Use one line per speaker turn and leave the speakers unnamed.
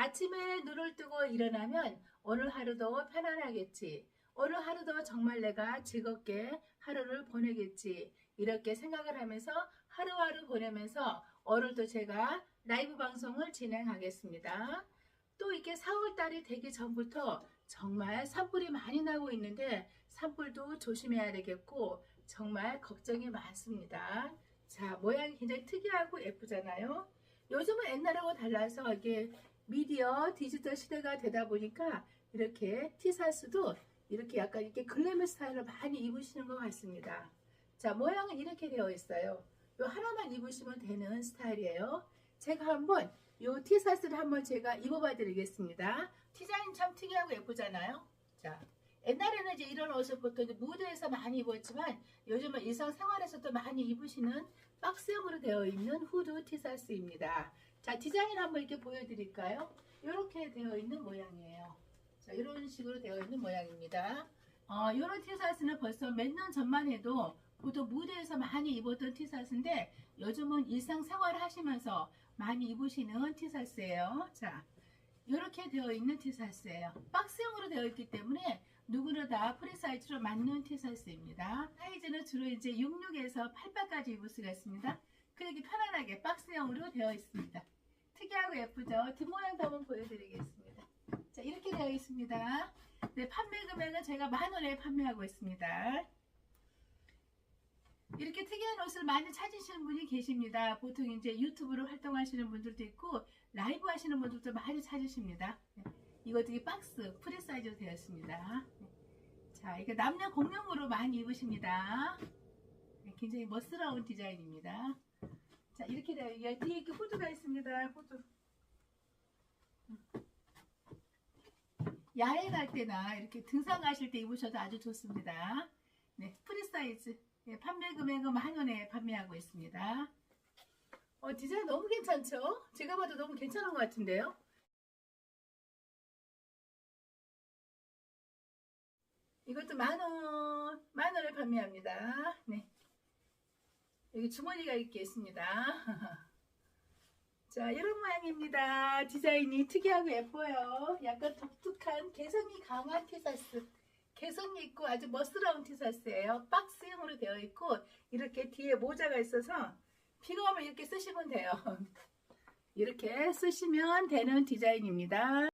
아침에 눈을 뜨고 일어나면 오늘 하루도 편안하겠지. 오늘 하루도 정말 내가 즐겁게 하루를 보내겠지. 이렇게 생각을 하면서 하루하루 보내면서 오늘도 제가 라이브 방송을 진행하겠습니다. 또 이렇게 4월달이 되기 전부터 정말 산불이 많이 나고 있는데 산불도 조심해야 되겠고 정말 걱정이 많습니다. 자, 모양이 굉장히 특이하고 예쁘잖아요. 요즘은 옛날하고 달라서 이게 미디어 디지털 시대가 되다 보니까 이렇게 티사스도 이렇게 약간 이렇게 글래머 스타일을 많이 입으시는 것 같습니다. 자, 모양은 이렇게 되어 있어요. 요 하나만 입으시면 되는 스타일이에요. 제가 한번 요 티사스를 한번 제가 입어봐 드리겠습니다. 디자인 참 특이하고 예쁘잖아요. 자, 옛날에는 이제 이런 옷을 보통 이제 무대에서 많이 입었지만 요즘은 일상생활에서도 많이 입으시는 박스형으로 되어 있는 후드 티사스입니다. 자, 디자인 한번 이렇게 보여드릴까요? 이렇게 되어 있는 모양이에요. 자, 이런 식으로 되어 있는 모양입니다. 어, 이런 티사스는 벌써 몇 년 전만 해도 보통 무대에서 많이 입었던 티사스인데 요즘은 일상생활 하시면서 많이 입으시는 티사스예요. 자, 이렇게 되어 있는 티사스예요. 박스형으로 되어 있기 때문에 누구나 다 프리 사이즈로 맞는 티셔츠입니다. 사이즈는 주로 이제 66에서 88까지 입을 수가 있습니다. 그렇게 편안하게 박스형으로 되어 있습니다. 특이하고 예쁘죠? 뒷모양도 한번 보여드리겠습니다. 자, 이렇게 되어 있습니다. 네, 판매 금액은 제가 만 원에 판매하고 있습니다. 이렇게 특이한 옷을 많이 찾으시는 분이 계십니다. 보통 이제 유튜브로 활동하시는 분들도 있고 라이브 하시는 분들도 많이 찾으십니다. 네. 이것들이 박스 프리 사이즈로 되어 있습니다. 네. 자, 이게 남녀 공용으로 많이 입으십니다. 네, 굉장히 멋스러운 디자인입니다. 자, 이렇게 되어 요 뒤에 이렇게 후드가 있습니다. 음. 야외 갈 때나 이렇게 등산 가실 때 입으셔도 아주 좋습니다. 네, 프리 사이즈. 네, 판매 금액은 만 원에 판매하고 있습니다. 어, 디자인 너무 괜찮죠? 제가 봐도 너무 괜찮은 것 같은데요? 이것도 만 원, 만 원에 판매합니다. 네. 여기 주머니가 이렇게 있습니다. 자, 이런 모양입니다. 디자인이 특이하고 예뻐요. 약간 독특한 개성이 강한 티셔츠. 개성이 있고 아주 멋스러운 티셔츠예요. 박스형으로 되어 있고 이렇게 뒤에 모자가 있어서 비가 오면 이렇게 쓰시면 돼요. 이렇게 쓰시면 되는 디자인입니다.